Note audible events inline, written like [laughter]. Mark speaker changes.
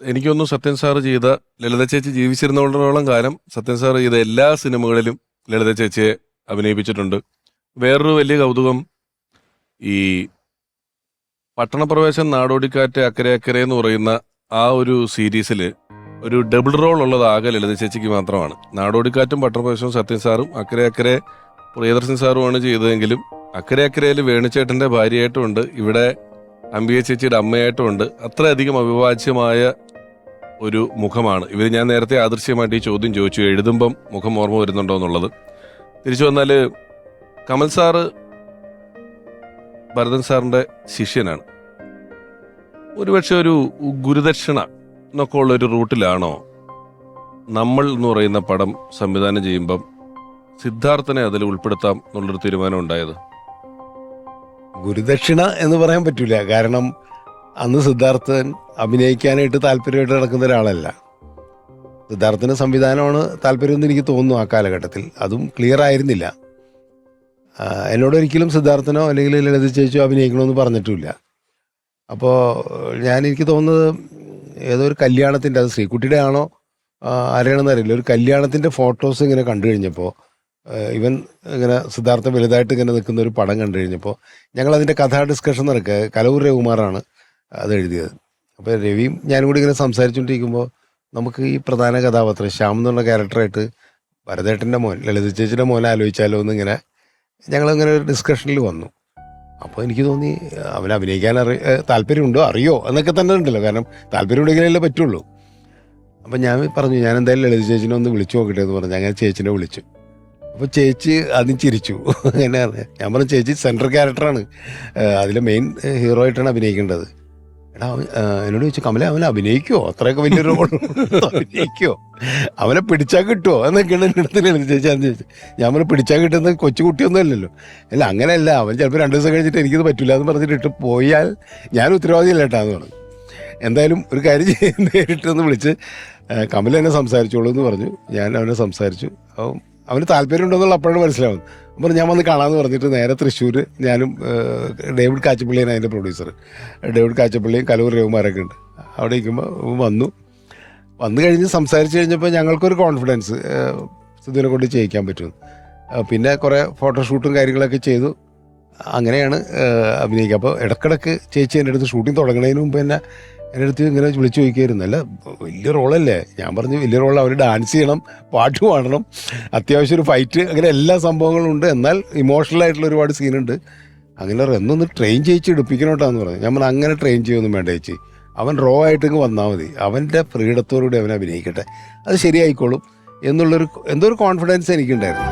Speaker 1: എനിക്കൊന്നും സത്യൻ സാർ ചെയ്ത ലളിത ചേച്ചി ജീവിച്ചിരുന്നോളം കാലം സത്യൻ സാർ ചെയ്ത എല്ലാ സിനിമകളിലും ലളിത ചേച്ചിയെ അഭിനയിപ്പിച്ചിട്ടുണ്ട്. വേറൊരു വലിയ കൗതുകം ഈ പട്ടണപ്രവേശം നാടോടിക്കാറ്റ് അക്കരെ അക്കരെ എന്ന് പറയുന്ന ആ ഒരു സീരീസിൽ ഒരു ഡബിൾ റോൾ ഉള്ളത് ആകെ ലളിത ചേച്ചിക്ക് മാത്രമാണ്. നാടോടിക്കാറ്റും പട്ടണപ്രവേശവും സത്യൻ സാറും അക്കരെ അക്കരെ പ്രിയദർശൻ സാറുമാണ് ചെയ്തതെങ്കിലും അക്കരെ അക്കരയിൽ വേണുചേട്ടന്റെ ഭാര്യയായിട്ടുമുണ്ട് ഇവിടെ അംബിക ചേച്ചിയുടെ അമ്മയായിട്ടുമുണ്ട് അത്രയധികം അവിഭാജ്യമായ ഒരു മുഖമാണ്. ഇവർ ഞാൻ നേരത്തെ ആദൃശ്യമായിട്ട് ഈ ചോദ്യം ചോദിച്ചു. എഴുതുമ്പം മുഖം ഓർമ്മ വരുന്നുണ്ടോ എന്നുള്ളത്. തിരിച്ചു വന്നാൽ കമൽ സാറ് ഭരതൻ സാറിന്റെ ശിഷ്യനാണ്. ഒരുപക്ഷെ ഒരു ഗുരുദക്ഷിണ എന്നൊക്കെ ഉള്ള ഒരു റൂട്ടിലാണോ നമ്മൾ എന്ന് പറയുന്ന പടം സംവിധാനം ചെയ്യുമ്പം സിദ്ധാർത്ഥനെ അതിൽ ഉൾപ്പെടുത്താം എന്നുള്ളൊരു തീരുമാനം ഉണ്ടായത്?
Speaker 2: ഗുരുദക്ഷിണ എന്ന് പറയാൻ പറ്റൂല. കാരണം അന്ന് സിദ്ധാർത്ഥൻ അഭിനയിക്കാനായിട്ട് താല്പര്യമായിട്ട് നടക്കുന്ന ഒരാളല്ല. സിദ്ധാർത്ഥന് സംവിധാനമാണ് താല്പര്യമെന്ന് എനിക്ക് തോന്നുന്നു ആ കാലഘട്ടത്തിൽ. അതും ക്ലിയർ ആയിരുന്നില്ല. എന്നോട് ഒരിക്കലും സിദ്ധാർത്ഥനോ അല്ലെങ്കിൽ ലളിത ചേച്ചിയോ അഭിനയിക്കണമെന്ന് പറഞ്ഞിട്ടുമില്ല. അപ്പോൾ ഞാൻ എനിക്ക് തോന്നുന്നത് ഏതോ ഒരു കല്യാണത്തിന്റെ അത് ശ്രീകുട്ടിയുടെ ആണോ ആരെയാണെന്ന് അറിയില്ല. ഒരു കല്യാണത്തിന്റെ ഫോട്ടോസ് ഇങ്ങനെ കണ്ടു കഴിഞ്ഞപ്പോൾ ഇവൻ ഇങ്ങനെ സിദ്ധാർത്ഥ വലുതായിട്ട് ഇങ്ങനെ നിൽക്കുന്ന ഒരു പടം കണ്ടു കഴിഞ്ഞപ്പോൾ ഞങ്ങൾ അതിന്റെ കഥാ ഡിസ്കഷൻ നടക്കുക. കലവൂർ രവികുമാറാണ്. അത് എഴുതിയത് അപ്പോൾ രവിയും ഞാനും കൂടി ഇങ്ങനെ സംസാരിച്ചുകൊണ്ടിരിക്കുമ്പോൾ നമുക്ക് ഈ പ്രധാന കഥാപാത്രം ശ്യാം എന്നുള്ള ക്യാരക്ടറായിട്ട് ഭരതേട്ടന്റെ മോൻ ലളിത ചേച്ചിയുടെ മോനെ ആലോചിച്ചാലോ എന്നിങ്ങനെ ഞങ്ങളിങ്ങനെ ഒരു ഡിസ്കഷനിൽ വന്നു. അപ്പോൾ എനിക്ക് തോന്നി അവൻ അഭിനയിക്കാൻ അറി താല്പര്യമുണ്ടോ? അറിയോ? എന്നൊക്കെ തന്നെ ഉണ്ടല്ലോ. കാരണം താല്പര്യമുണ്ടെങ്കിലല്ലേ പറ്റുള്ളൂ. അപ്പം ഞാൻ പറഞ്ഞു ഞാൻ എന്തായാലും ലളിത ചേച്ചിനെ ഒന്ന് വിളിച്ചു നോക്കട്ടെ എന്ന് പറഞ്ഞു. അങ്ങനെ ചേച്ചിനെ വിളിച്ചു. അപ്പോൾ ചേച്ചി ആദ്യം ചിരിച്ചു. [laughs] അങ്ങനെ ഞാൻ പറഞ്ഞു ചേച്ചി സെൻട്രൽ ക്യാരക്ടറാണ് അതിലെ മെയിൻ ഹീറോ ആയിട്ടാണ് അഭിനയിക്കേണ്ടത്. എടാ എന്നോട് ചോദിച്ചു കമല അവനെ അഭിനയിക്കുമോ അത്രയൊക്കെ വലിയ റോൾ അഭിനയിക്കുമോ അവനെ പിടിച്ചാൽ കിട്ടുമോ എന്നൊക്കെയാണ് ലളിത ചേച്ചി അന്ന് ചോദിച്ചു ഞാൻ അവനെ പിടിച്ചാൽ കിട്ടുന്ന കൊച്ചുകുട്ടിയൊന്നും അല്ലല്ലോ. അല്ല അങ്ങനെയല്ല അവൻ ചിലപ്പോൾ രണ്ട് ദിവസം കഴിഞ്ഞിട്ട് എനിക്കിത് പറ്റില്ല എന്ന് പറഞ്ഞിട്ട് ഇട്ട് പോയാൽ ഞാൻ ഉത്തരവാദിയല്ല കേട്ടാ എന്ന് പറഞ്ഞു. എന്തായാലും ഒരു കാര്യം നേരിട്ടൊന്ന് വിളിച്ച് കമല എന്നെ സംസാരിച്ചോളൂ എന്ന് പറഞ്ഞു. ഞാൻ അവനെ സംസാരിച്ചു. അവൻ അവന് താല്പര്യമുണ്ടെന്നുള്ള അപ്പോഴാണ് മനസ്സിലാവും അപ്പോൾ ഞാൻ വന്ന് കാണാമെന്ന് പറഞ്ഞിട്ട് നേരെ തൃശ്ശൂർ ഞാനും ഡേവിഡ് കാച്ചപ്പള്ളിയാണ് അതിന്റെ പ്രൊഡ്യൂസർ ഡേവിഡ് കാച്ചപ്പള്ളിയും കലൂർ രവിമാരൊക്കെ ഉണ്ട്. അവിടെ ഇരിക്കുമ്പോൾ വന്നു. വന്നു കഴിഞ്ഞ് സംസാരിച്ച് കഴിഞ്ഞപ്പോൾ ഞങ്ങൾക്കൊരു കോൺഫിഡൻസ് സുധീനെ കൊണ്ട് ചെയ്യിക്കാൻ പറ്റും. പിന്നെ കുറേ ഫോട്ടോഷൂട്ടും കാര്യങ്ങളൊക്കെ ചെയ്തു. അങ്ങനെയാണ് അഭിനയിക്കുക. അപ്പോൾ ഇടക്കിടക്ക് ചേച്ചി എന്റെ അടുത്ത് ഷൂട്ടിംഗ് തുടങ്ങുന്നതിന് മുമ്പ് തന്നെ എന്റെ അടുത്ത് ഇങ്ങനെ വിളിച്ചു ചോദിക്കുമായിരുന്നു അല്ല വലിയ റോളല്ലേ? ഞാൻ പറഞ്ഞു വലിയ റോൾ അവർ ഡാൻസ് ചെയ്യണം പാട്ട് പാടണം അത്യാവശ്യം ഒരു ഫൈറ്റ് അങ്ങനെ എല്ലാ സംഭവങ്ങളും ഉണ്ട്. എന്നാൽ ഇമോഷണൽ ആയിട്ടുള്ള ഒരുപാട് സീനുണ്ട് അങ്ങനെ എന്നൊന്ന് ട്രെയിൻ ചെയ്യിച്ച് എടുപ്പിക്കണോട്ടാന്ന് പറഞ്ഞു. പറഞ്ഞു അങ്ങനെ ട്രെയിൻ ചെയ്യൊന്നും വേണ്ട ചേച്ചി. അവൻ റോ ആയിട്ട് ഇങ്ങ് വന്നാൽ മതി. അവന്റെ ഫ്രീഡത്തോടുകൂടി അവൻ അഭിനയിക്കട്ടെ. അത് ശരിയായിക്കോളും എന്നുള്ളൊരു എന്തോ ഒരു കോൺഫിഡൻസ് എനിക്കുണ്ടായിരുന്നു.